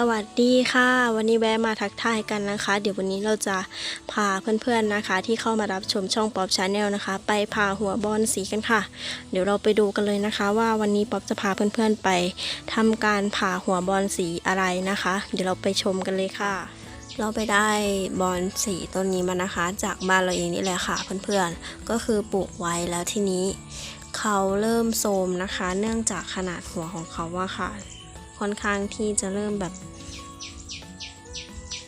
สวัสดีค่ะ วันนี้แวะมาทักทายกันนะคะ เดี๋ยววันนี้เราจะพาเพื่อนๆนะคะ ที่เข้ามารับชมช่องป๊อปชาแนลนะคะ ไปพาหัวบอลสีกันค่ะ เดี๋ยวเราไปดูกันเลยนะคะ ว่าวันนี้ป๊อปจะพาเพื่อนๆไปทำการผ่าหัวบอลสีอะไรนะคะ เดี๋ยวเราไปชมกันเลยค่ะ เราไปได้บอลสีต้นนี้มานะคะ จากบ้านเราเองนี่แหละค่ะเพื่อนๆก็คือปลูกไว้แล้วที่นี้ เขาเริ่มโทมนะคะ เนื่องจากขนาดหัวของเขาว่าค่ะ ค่อนข้างที่จะเริ่มแบบ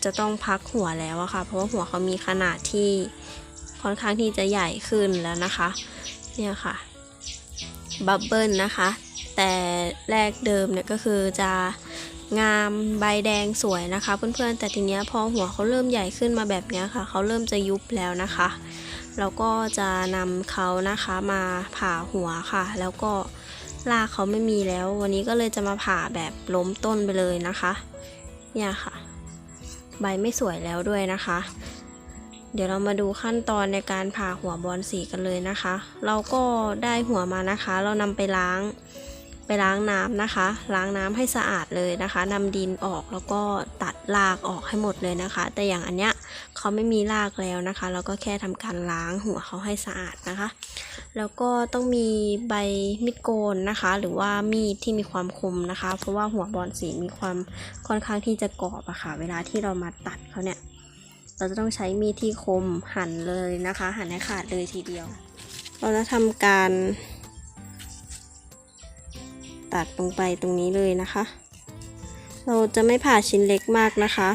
จะต้องพักหัวแล้วอะค่ะ เพราะว่าหัวเขามีขนาดที่ค่อนข้างที่จะใหญ่ขึ้นแล้วนะคะ เนี่ยค่ะ บับเบิลนะคะ แต่แรกเดิมเนี่ยก็คือจะงามใบแดงสวยนะคะ เพื่อนๆ แต่ทีเนี้ยพอหัวเขาเริ่มใหญ่ขึ้นมาแบบเนี้ยค่ะ เขาเริ่มจะยุบแล้วนะคะ เราก็จะนำเขานะคะมาผ่าหัวค่ะ แล้วก็ รากเขาไม่มีแล้ว วันนี้ก็เลยจะมาผ่าแบบล้มต้นไปเลยนะคะ เนี่ยค่ะ ใบไม่สวยแล้วด้วยนะคะ เดี๋ยวเรามาดูขั้นตอนในการผ่าหัวบอลสีกันเลยนะคะ เราก็ได้หัวมานะคะ เรานำไปล้าง ไปล้างน้ำนะคะ ล้างน้ำให้สะอาดเลยนะคะนำดินออกแล้วก็ตัดรากออกให้หมดเลยนะคะ แต่อย่างอันเนี้ยเขาไม่มีรากแล้วนะคะ เราก็แค่ทำการล้างหัวเขาให้สะอาดนะคะ แล้วก็ต้องมีใบมีดโกนนะคะ หรือว่ามีดที่มีความคมนะคะ เพราะว่าหัวบอลสีมีความค่อนข้างที่จะกรอบอะค่ะ เวลาที่เรามาตัดเขาเนี่ยเราจะต้องใช้มีดที่คมหั่นเลยนะคะ หั่นให้ขาดเลยทีเดียว เราจะทำการ ตัดลงไปตรงนี้เลยนะคะ เราจะไม่ผ่าชิ้นเล็กมากนะคะ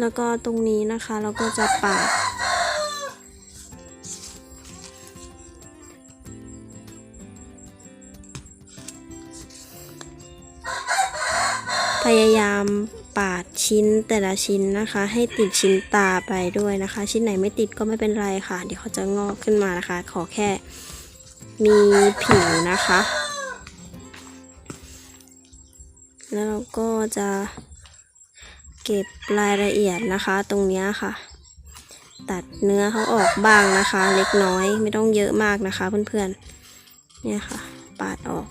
แล้วก็ตรงนี้นะคะเราก็จะปาดพยายามปาดชิ้นแต่ละชิ้นนะคะ ให้ติดชิ้นตาไปด้วยนะคะ ชิ้นไหนไม่ติดก็ไม่เป็นไรค่ะ เดี๋ยวเขาจะงอกขึ้นมานะคะ ขอแค่มีผิวนะคะ แล้วเราก็จะ เก็บรายละเอียดนะคะตรงนี้ค่ะ ตัดเนื้อเขาออกบ้างนะคะ เล็กน้อยไม่ต้องเยอะมากนะคะเพื่อนๆเนี่ยค่ะ ปาดออก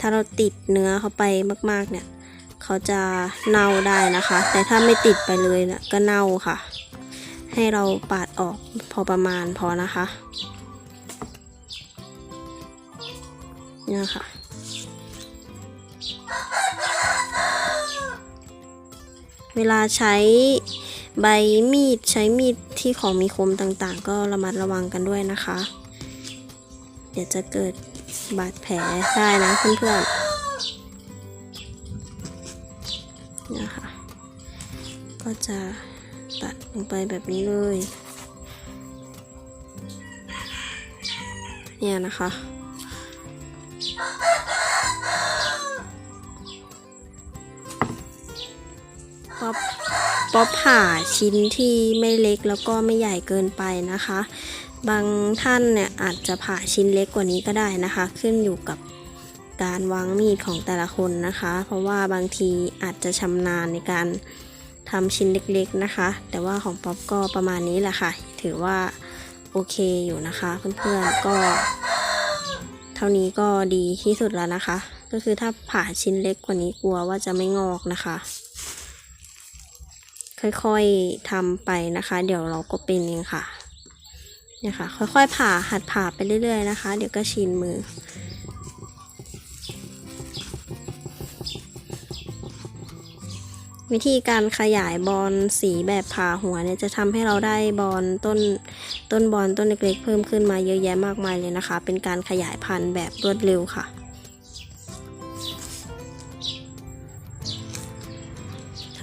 ถ้าเราติดเนื้อเขาไปมากๆเนี่ยเขาจะเน่าได้นะคะ แต่ถ้าไม่ติดไปเลยเนี่ยก็เน่าค่ะ ให้เราปาดออกพอประมาณพอนะคะเนี่ยค่ะ เวลาใช้ใบมีดใช้มีดที่ของมีคมต่างๆ ก็ระมัดระวังกันด้วยนะคะ เดี๋ยวจะเกิดบาดแผลได้นะเพื่อนๆนะคะ ก็จะตัดลงไปแบบนี้เลย เนี่ยนะคะ ป๊อปผ่าชิ้นที่ไม่เล็กแล้วก็ไม่ใหญ่เกินไปนะคะ บางท่านเนี่ยอาจจะผ่าชิ้นเล็กกว่านี้ก็ได้นะคะ ขึ้นอยู่กับการวางมีดของแต่ละคนนะคะ เพราะว่าบางทีอาจจะชำนาญในการทำชิ้นเล็กๆนะคะ แต่ว่าของป๊อปก็ประมาณนี้แหละค่ะ ถือว่าโอเคอยู่นะคะเพื่อนๆก็ เท่านี้ก็ดีที่สุดแล้วนะคะ ก็คือถ้าผ่าชิ้นเล็กกว่านี้กลัวว่าจะไม่งอกนะคะ ค่อยๆทำไปนะคะ เดี๋ยวเราก็เป็นเองค่ะเนี่ยค่ะ ค่อยๆผ่าหัดผ่าไปเรื่อย ๆ นะคะ เดี๋ยวก็ชินมือวิธีการขยายบอลสีแบบผ่าหัวเนี่ยจะทำให้เราได้บอลต้นต้นบอลต้นเล็กๆเพิ่มขึ้นมาเยอะแยะมากมายเลยนะคะ เป็นการขยายพันธุ์แบบรวดเร็วค่ะ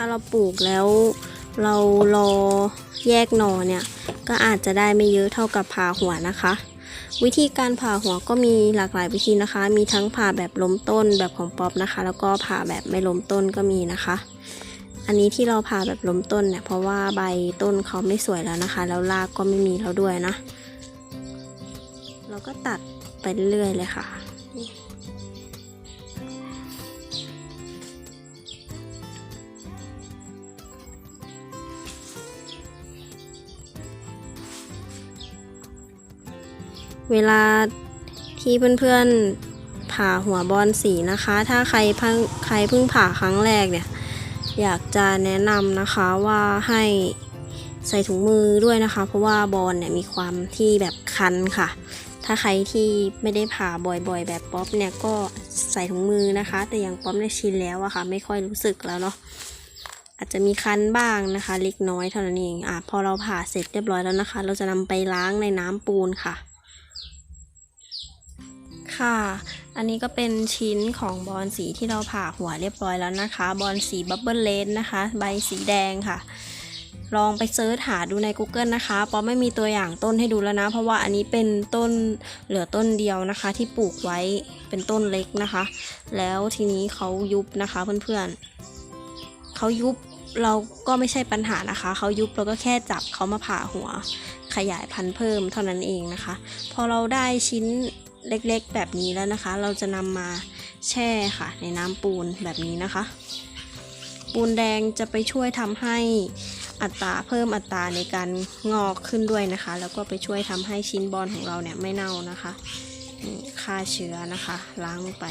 าเราปลูกแล้วเรารอแยกหน่อเนี่ยก็อาจจะได้ไม่เยอะเท่ากับผ่าหัวนะคะ วิธีการผ่าหัวก็มีหลากหลายวิธีนะคะ มีทั้งผ่าแบบล้มต้นแบบของป๊อปนะคะ แล้วก็ผ่าแบบไม่ล้มต้นก็มีนะคะ อันนี้ที่เราผ่าแบบล้มต้นเนี่ยเพราะว่าใบต้นเขาไม่สวยแล้วนะคะ แล้วรากก็ไม่มีแล้วด้วยนะ เราก็ตัดไปเรื่อยๆเลยค่ะ เวลาที่เพื่อนๆผ่าหัวบอลสีนะคะ ถ้าใครเพิ่งใครเพิ่งผ่าครั้งแรกเนี่ย อยากจะแนะนำนะคะว่าให้ใส่ถุงมือด้วยนะคะ เพราะว่าบอลเนี่ยมีความที่แบบคันค่ะ ถ้าใครที่ไม่ได้ผ่าบ่อยๆ แบบป๊อปเนี่ยก็ใส่ถุงมือนะคะ แต่อย่างป๊อปเนี่ยชินแล้วอะค่ะ ไม่ค่อยรู้สึกแล้วเนาะอาจจะมีคันบ้างนะคะ เล็กน้อยเท่านั้นเองอะพอเราผ่าเสร็จเรียบร้อยแล้วนะคะ เราจะนำไปล้างในน้ำปูนค่ะ ค่ะ อันนี้ก็เป็นชิ้นของบอลสีที่เราผ่าหัวเรียบร้อยแล้วนะคะ บอลสีบับเบิลเลนนะคะ ใบสีแดงค่ะ ลองไปเซิร์ชหาดูใน Google นะคะปอไม่มีตัวอย่างต้นให้ดูแล้วนะ เพราะว่าอันนี้เป็นต้นเหลือต้นเดียวนะคะ ที่ปลูกไว้เป็นต้นเล็กนะคะ แล้วทีนี้เขายุบนะคะเพื่อนๆเขายุบเราก็ไม่ใช่ปัญหานะคะ เขายุบเราก็แค่จับเขามาผ่าหัว ขยายพันธุ์เพิ่มเท่านั้นเองนะคะ พอเราได้ชิ้น เล็กๆ แบบนี้แล้วนะคะ เราจะนำมาแช่ค่ะ ในน้ำปูนแบบนี้นะคะ ปูนแดงจะไปช่วยทำให้อัตราเพิ่มอัตราในการงอกขึ้นด้วยนะคะ แล้วก็ไปช่วยทำให้ชิ้นบอลของเราเนี่ยไม่เน่านะคะฆ่าเชื้อนะคะ ล้างลงไป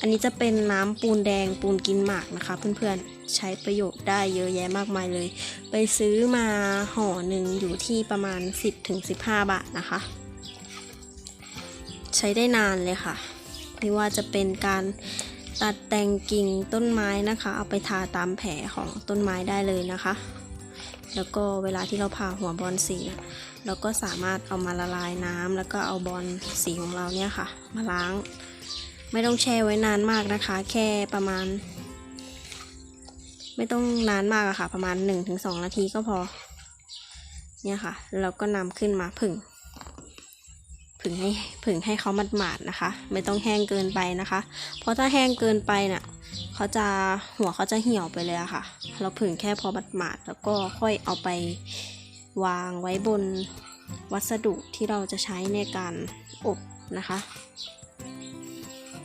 อันนี้จะเป็นน้ำปูนแดงปูนกินหมากนะคะ เพื่อนๆใช้ประโยชน์ได้เยอะแยะมากมายเลย ไปซื้อมาห่อหนึ่งอยู่ที่ประมาณ 10-15 บาทนะคะ ใช้ได้นานเลยค่ะ ไม่ว่าจะเป็นการตัดแต่งกิ่งต้นไม้นะคะ เอาไปทาตามแผลของต้นไม้ได้เลยนะคะ แล้วก็เวลาที่เราผ่าหัวบอลสีเราก็สามารถเอามาละลายน้ำแล้วก็เอาบอลสีของเราเนี่ยค่ะ มาล้าง ไม่ต้องแช่ไว้นานมากนะคะ แค่ประมาณ ไม่ต้องนานมากอะค่ะ ประมาณ 1-2 นาทีก็พอ เนี่ยค่ะ เราก็นำขึ้นมาผึ่ง ผึ่งให้ผึ่งให้เขามัดหมาดนะคะ ไม่ต้องแห้งเกินไปนะคะ เพราะถ้าแห้งเกินไปเนี่ยเขาจะหัวเขาจะเหี่ยวไปเลยอะค่ะ เราผึ่งแค่พอมัดหมาดแล้วก็ค่อยเอาไปวางไว้บนวัสดุที่เราจะใช้ในการอบนะคะ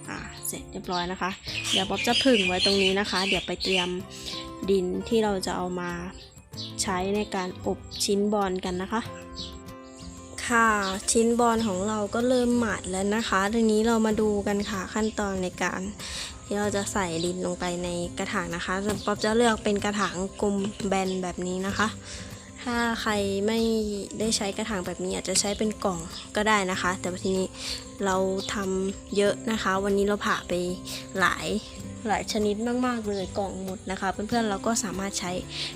อ่าเสร็จเรียบร้อยนะคะ เดี๋ยวป๊อบจะผึ่งไว้ตรงนี้นะคะ เดี๋ยวไปเตรียมดินที่เราจะเอามาใช้ในการอบชิ้นบอลกันนะคะ ค่ะ ชิ้นบอลของเราก็เริ่มหมาดแล้วนะคะทีนี้เรามาดูกันค่ะขั้นตอนในการ ที่เราจะใส่ดินลงไปในกระถางนะคะป๊อบจะเลือกเป็นกระถางกลมแบนแบบนี้นะคะ ถ้าใครไม่ได้ใช้กระถางแบบนี้อาจจะใช้เป็นกล่องก็ได้นะคะ แต่ว่าทีนี้เราทำเยอะนะคะ วันนี้เราผ่าไปหลายหลายชนิดมาก ๆ เลยกล่องหมดนะคะ เพื่อนๆเราก็สามารถใช้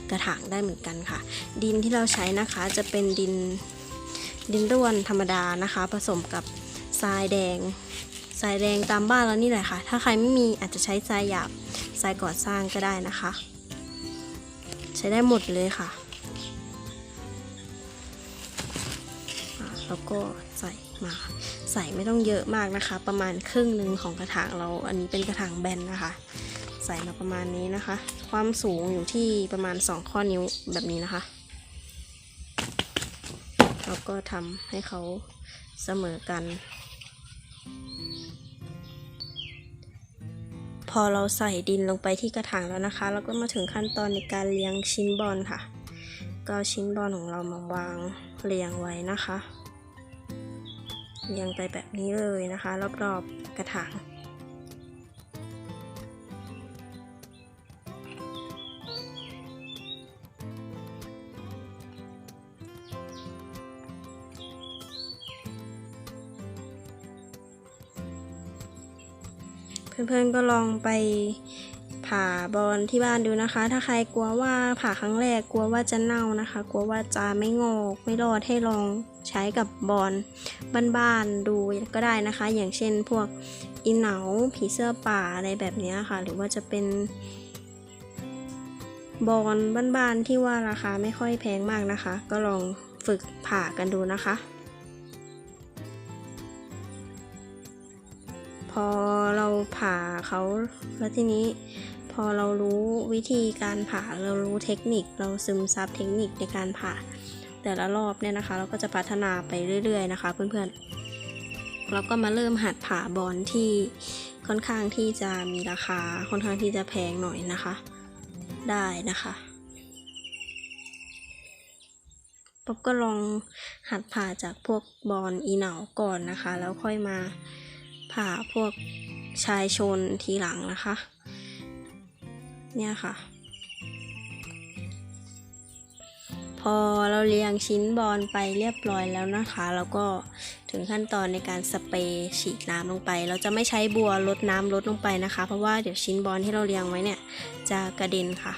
กระถางได้เหมือนกันค่ะ ดินที่เราใช้นะคะจะเป็นดิน ดินร่วนธรรมดานะคะ ผสมกับทรายแดงทรายแดงตามบ้านเรานี่แหละค่ะ ถ้าใครไม่มีอาจจะใช้ทรายหยาบทรายก่อสร้างก็ได้นะคะ ใช้ได้หมดเลยค่ะอะ แล้วก็ใส่มาใส่ไม่ต้องเยอะมากนะคะ ประมาณครึ่งหนึ่งของกระถางเราอันนี้เป็นกระถางแบนนะคะ ใส่มาประมาณนี้นะคะ ความสูงอยู่ที่ประมาณ 2 ข้อนิ้วแบบนี้นะคะ เราก็ทำให้เขาเสมอกัน พอเราใส่ดินลงไปที่กระถางแล้วนะคะ เราก็มาถึงขั้นตอนในการเลี้ยงชิ้นบอลค่ะ ก็ชิ้นบอลของเรามาวางเรียงไว้นะคะ เรียงไปแบบนี้เลยนะคะ รอบๆกระถาง เพื่อนๆก็ลองไปผ่าบอลที่บ้านดูนะคะ ถ้าใครกลัวว่าผ่าครั้งแรกกลัวว่าจะเน่านะคะ กลัวว่าจะไม่งอกไม่รอดให้ลองใช้กับบอลบ้านๆดูก็ได้นะคะ อย่างเช่นพวกอินเหนาผีเสื้อป่าอะไรแบบนี้ค่ะ หรือว่าจะเป็นบอลบ้านๆที่ว่าราคาไม่ค่อยแพงมากนะคะ ก็ลองฝึกผ่ากันดูนะคะ อเราผ่าเขาแล้วทีนี้พอเรารู้วิธีการผ่าเรารู้เทคนิค เราซึมซับเทคนิคในการผ่า แต่ละรอบเนี่ยนะคะ เราก็จะพัฒนาไปเรื่อย ๆ นะคะ เพื่อนๆเราก็มาเริ่มหัดผ่าบอลที่ค่อนข้างที่จะมีราคาค่อนข้างที่จะแพงหน่อยนะคะ ได้นะคะป๊อบก็ลองหัดผ่าจากพวกบอลอีเหนาก่อนนะคะ แล้วค่อยมา ผ่าพวกชายชนทีหลังนะคะ เนี่ยค่ะ พอเราเรียงชิ้นบอลไปเรียบร้อยแล้วนะคะ แล้วก็ถึงขั้นตอนในการสเปรย์ฉีดน้ำลงไป เราจะไม่ใช้บัวลดน้ำลดลงไปนะคะ เพราะว่าเดี๋ยวชิ้นบอลที่เราเรียงไว้เนี่ยจะกระเด็นค่ะ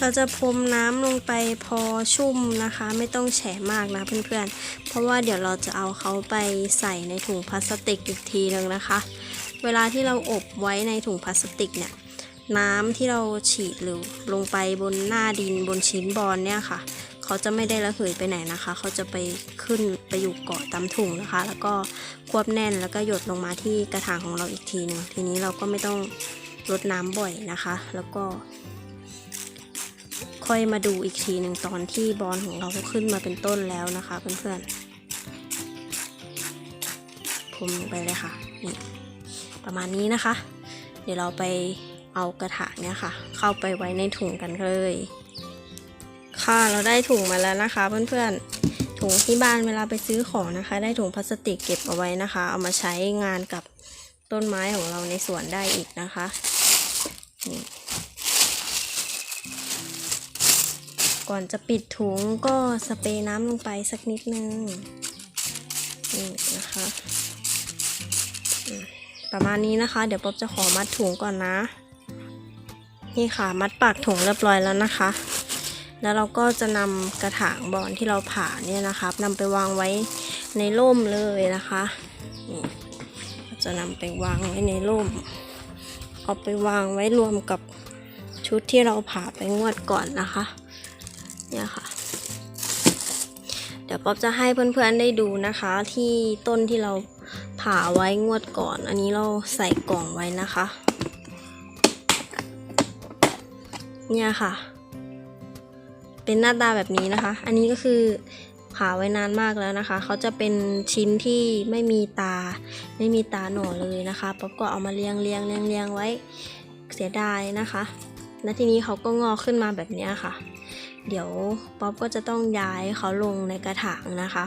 เราจะพรมน้ำลงไปพอชุ่มนะคะ ไม่ต้องแฉะมากนะเพื่อนๆ เพราะว่าเดี๋ยวเราจะเอาเขาไปใส่ในถุงพลาสติกอีกทีหนึ่งนะคะ เวลาที่เราอบไว้ในถุงพลาสติกเนี่ยน้ำที่เราฉีดหรือลงไปบนหน้าดินบนชิ้นบอลเนี่ยค่ะ เขาจะไม่ได้ระเหยไปไหนนะคะ เขาจะไปขึ้นไปอยู่เกาะตามถุงนะคะ แล้วก็ควบแน่นแล้วก็หยดลงมาที่กระถางของเราอีกทีหนึ่งทีนี้เราก็ไม่ต้องรดน้ำบ่อยนะคะ แล้วก็ ค่อยมาดูอีกทีหนึ่งตอนที่บอลของเราขึ้นมาเป็นต้นแล้วนะคะเพื่อนๆผมไปเลยค่ะนี่ประมาณนี้นะคะ เดี๋ยวเราไปเอากระถางเนี่ยค่ะ เข้าไปไว้ในถุงกันเลย ค่ะเราได้ถุงมาแล้วนะคะ เพื่อนๆถุงที่บ้านเวลาไปซื้อของนะคะ ได้ถุงพลาสติกเก็บเอาไว้นะคะ เอามาใช้งานกับต้นไม้ของเราในสวนได้อีกนะคะนี่ ก่อนจะปิดถุงก็สเปรย์น้ำลงไปสักนิดนึงนี่นะคะประมาณนี้นะคะ เดี๋ยวป๊อบจะขอมัดถุงก่อนนะ นี่ค่ะมัดปากถุงเรียบร้อยแล้วนะคะ แล้วเราก็จะนำกระถางบอนที่เราผ่าเนี่ยนะคะนำไปวางไว้ในร่มเลยนะคะนี่จะนำไปวางไว้ในร่ม เอาไปวางไว้รวมกับชุดที่เราผ่าไปงวดก่อนนะคะ เนี่ยค่ะ เดี๋ยวป๊อบจะให้เพื่อนๆได้ดูนะคะ ที่ต้นที่เราผ่าไว้งวดก่อน อันนี้เราใส่กล่องไว้นะคะ เนี่ยค่ะ เป็นหน้าตาแบบนี้นะคะ อันนี้ก็คือผ่าไว้นานมากแล้วนะคะ เขาจะเป็นชิ้นที่ไม่มีตา ไม่มีตาหน่อเลยนะคะป๊อบก็เอามาเรียงเรียงเรียงเรียงไว้ เสียดายนะคะ และทีนี้เขาก็งอกขึ้นมาแบบนี้ค่ะ เดี๋ยวป๊อปก็จะต้องย้ายเขาลงในกระถางนะคะ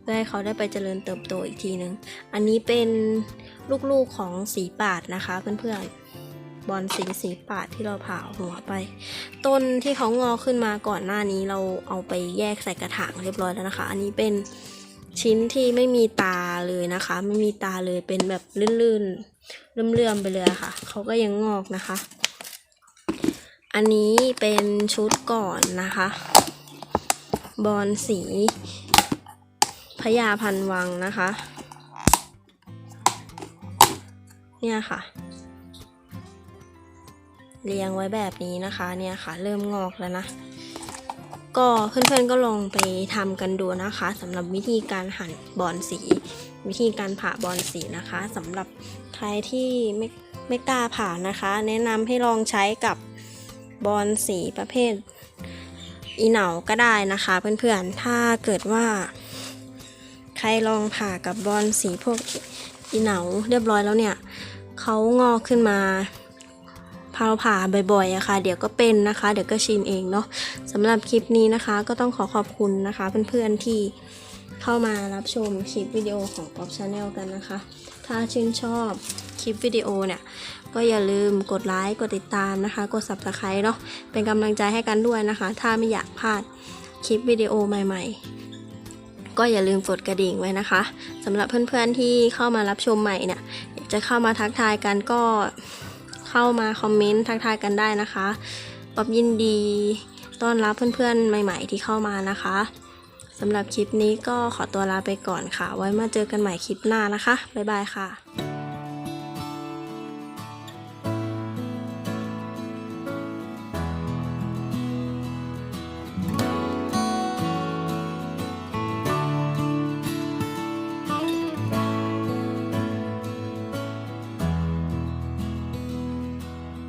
เพื่อให้เขาได้ไปเจริญเติบโตอีกทีหนึ่งอันนี้เป็นลูกๆของสีปาดนะคะเพื่อนๆบอลสีสีปาดที่เราผ่าหัวไป ต้นที่เขางอกขึ้นมาก่อนหน้านี้เราเอาไปแยกใส่กระถางเรียบร้อยแล้วนะคะ อันนี้เป็นชิ้นที่ไม่มีตาเลยนะคะ ไม่มีตาเลยเป็นแบบลื่นๆเลื่อมๆไปเลยะค่ะ เขาก็ยังงอกนะคะ อันนี้เป็นชุดก่อนนะคะ บอลสีพญาพันวังนะคะ เนี่ยค่ะ เรียงไว้แบบนี้นะคะเนี่ยค่ะ เริ่มงอกแล้วนะก็เพื่อนๆก็ลองไปทำกันดูนะคะสำหรับวิธีการหั่นบอลสี วิธีการผ่าบอลสีนะคะสำหรับใครที่ไม่ไม่กล้าผ่านะคะ แนะนำให้ลองใช้กับ บอลสีประเภท อีเหนาก็ได้นะคะเพื่อนๆ ถ้าเกิดว่า ใครลองผ่ากับบอลสีพวกอีเหนาเรียบร้อยแล้วเนี่ยเขางอกขึ้นมาพาเราผ่าบ่อยๆอะค่ะ เดี๋ยวก็เป็นนะคะ เดี๋ยวก็ชินเองเนาะสำหรับคลิปนี้นะคะ ก็ต้องขอขอบคุณนะคะ เพื่อนๆที่เข้ามารับชมคลิปวิดีโอของ Pop Channel กันนะคะ ถ้าชื่นชอบคลิปวิดีโอเนี่ย ก็อย่าลืมกดไลค์กดติดตามนะคะ กด subscribe เนาะเป็นกำลังใจให้กันด้วยนะคะ ถ้าไม่อยากพลาดคลิปวิดีโอใหม่ ๆ ก็อย่าลืมกดกระดิ่งไว้นะคะสำหรับเพื่อนๆที่เข้ามารับชมใหม่เนี่ยจะเข้ามาทักทายกันก็เข้ามาคอมเมนต์ทักทายกันได้นะคะปอบยินดีต้อนรับเพื่อนๆ ใหม่ๆ ที่เข้ามานะคะสำหรับคลิปนี้ก็ขอตัวลาไปก่อนค่ะ ไว้มาเจอกันใหม่คลิปหน้านะคะ บ๊ายบายค่ะ